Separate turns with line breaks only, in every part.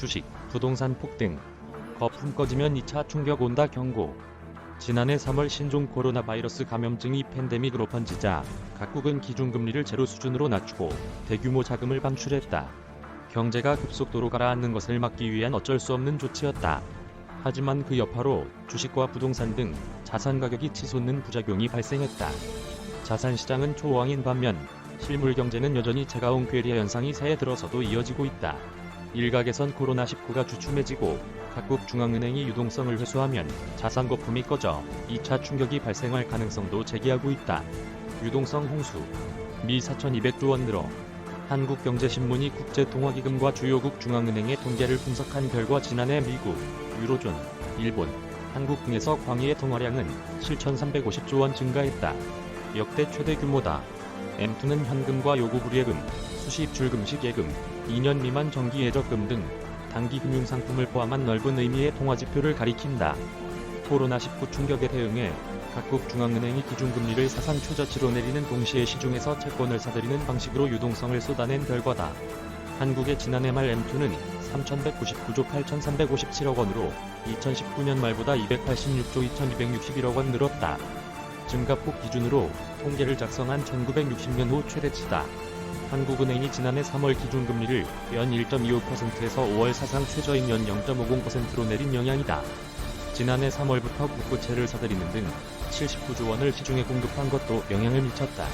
주식, 부동산 폭등. 거품 꺼지면 2차 충격 온다 경고. 지난해 3월 신종 코로나 바이러스 감염증이 팬데믹으로 번지자 각국은 기준금리를 제로 수준으로 낮추고 대규모 자금을 방출했다. 경제가 급속도로 가라앉는 것을 막기 위한 어쩔 수 없는 조치였다. 하지만 그 여파로 주식과 부동산 등 자산 가격이 치솟는 부작용이 발생했다. 자산 시장은 초호황인 반면 실물 경제는 여전히 차가운 괴리화 현상이 새해 들어서도 이어지고 있다. 일각에선 코로나19가 주춤해지고 각국 중앙은행이 유동성을 회수하면 자산 거품이 꺼져 2차 충격이 발생할 가능성도 제기하고 있다. 유동성 홍수 미 4,200조 원 늘어 한국경제신문이 국제통화기금과 주요국 중앙은행의 통계를 분석한 결과 지난해 미국, 유로존, 일본, 한국 등에서 광의의 통화량은 7,350조 원 증가했다. 역대 최대 규모다. M2는 현금과 요구 불예금, 수시입출금식 예금, 2년 미만 정기 예적금 등 단기 금융 상품을 포함한 넓은 의미의 통화 지표를 가리킨다. 코로나19 충격에 대응해 각국 중앙은행이 기준금리를 사상 최저치로 내리는 동시에 시중에서 채권을 사들이는 방식으로 유동성을 쏟아낸 결과다. 한국의 지난해 말 M2는 3,199조 8,357억 원으로 2019년 말보다 286조 2,261억 원 늘었다. 증가폭 기준으로 통계를 작성한 1960년 후 최대치다. 한국은행이 지난해 3월 기준금리를 연 1.25%에서 5월 사상 최저인 연 0.50%로 내린 영향이다. 지난해 3월부터 국고채를 사들이는 등 79조 원을 시중에 공급한 것도 영향을 미쳤다.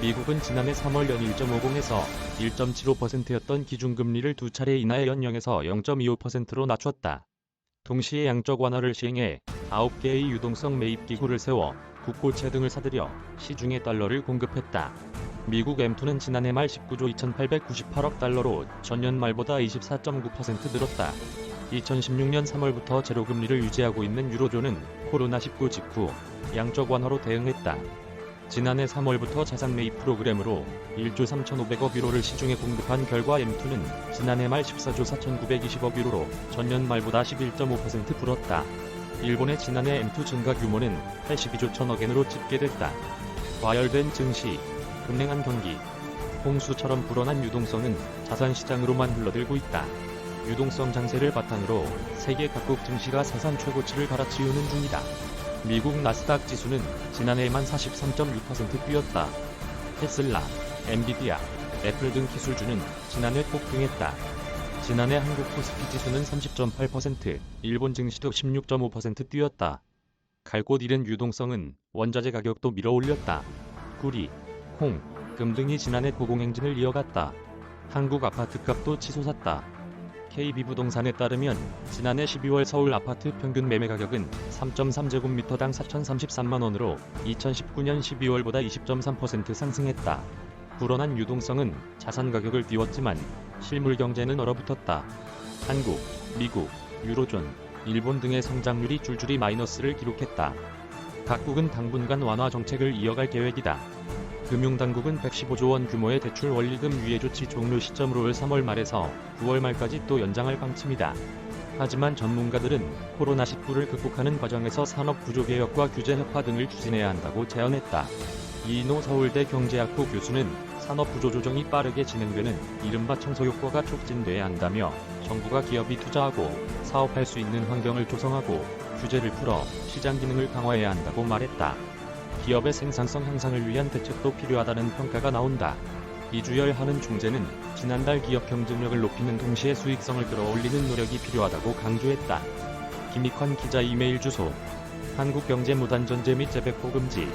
미국은 지난해 3월 연 1.50에서 1.75%였던 기준금리를 두 차례 인하해 연 0에서 0.25%로 낮췄다. 동시에 양적 완화를 시행해 9개의 유동성 매입 기구를 세워 국고채 등을 사들여 시중에 달러를 공급했다. 미국 M2는 지난해 말 19조 2,898억 달러로 전년 말보다 24.9% 늘었다. 2016년 3월부터 제로 금리를 유지하고 있는 유로존은 코로나19 직후 양적 완화로 대응했다. 지난해 3월부터 자산 매입 프로그램으로 1조 3,500억 유로를 시중에 공급한 결과 M2는 지난해 말 14조 4,920억 유로로 전년 말보다 11.5% 불었다. 일본의 지난해 M2 증가 규모는 82조 1천억 엔으로 집계됐다. 과열된 증시, 급냉한 경기, 홍수처럼 불어난 유동성은 자산 시장으로만 흘러들고 있다. 유동성 장세를 바탕으로 세계 각국 증시가 사상 최고치를 갈아치우는 중이다. 미국 나스닥 지수는 지난해에만 43.6% 뛰었다. 테슬라, 엔비디아, 애플 등 기술주는 지난해 폭등했다. 지난해 한국 코스피 지수는 30.8%, 일본 증시도 16.5% 뛰었다. 갈 곳 잃은 유동성은 원자재 가격도 밀어올렸다. 구리, 콩, 금 등이 지난해 고공행진을 이어갔다. 한국 아파트값도 치솟았다. KB부동산에 따르면 지난해 12월 서울 아파트 평균 매매 가격은 3.3제곱미터당 4,033만 원으로 2019년 12월보다 20.3% 상승했다. 불어난 유동성은 자산 가격을 띄웠지만 실물 경제는 얼어붙었다. 한국, 미국, 유로존, 일본 등의 성장률이 줄줄이 마이너스를 기록했다. 각국은 당분간 완화 정책을 이어갈 계획이다. 금융당국은 115조 원 규모의 대출 원리금 유예 조치 종료 시점으로 올 3월 말에서 9월 말까지 또 연장할 방침이다. 하지만 전문가들은 코로나19를 극복하는 과정에서 산업 구조 개혁과 규제 혁파 등을 추진해야 한다고 제언했다. 이인호 서울대 경제학부 교수는 산업 구조 조정이 빠르게 진행되는 이른바 청소 효과가 촉진돼야 한다며 정부가 기업이 투자하고 사업할 수 있는 환경을 조성하고 규제를 풀어 시장 기능을 강화해야 한다고 말했다. 기업의 생산성 향상을 위한 대책도 필요하다는 평가가 나온다. 이주열 하는 중재는 지난달 기업 경쟁력을 높이는 동시에 수익성을 끌어올리는 노력이 필요하다고 강조했다. 김익환 기자 이메일 주소 한국경제무단전제 및 재배포 금지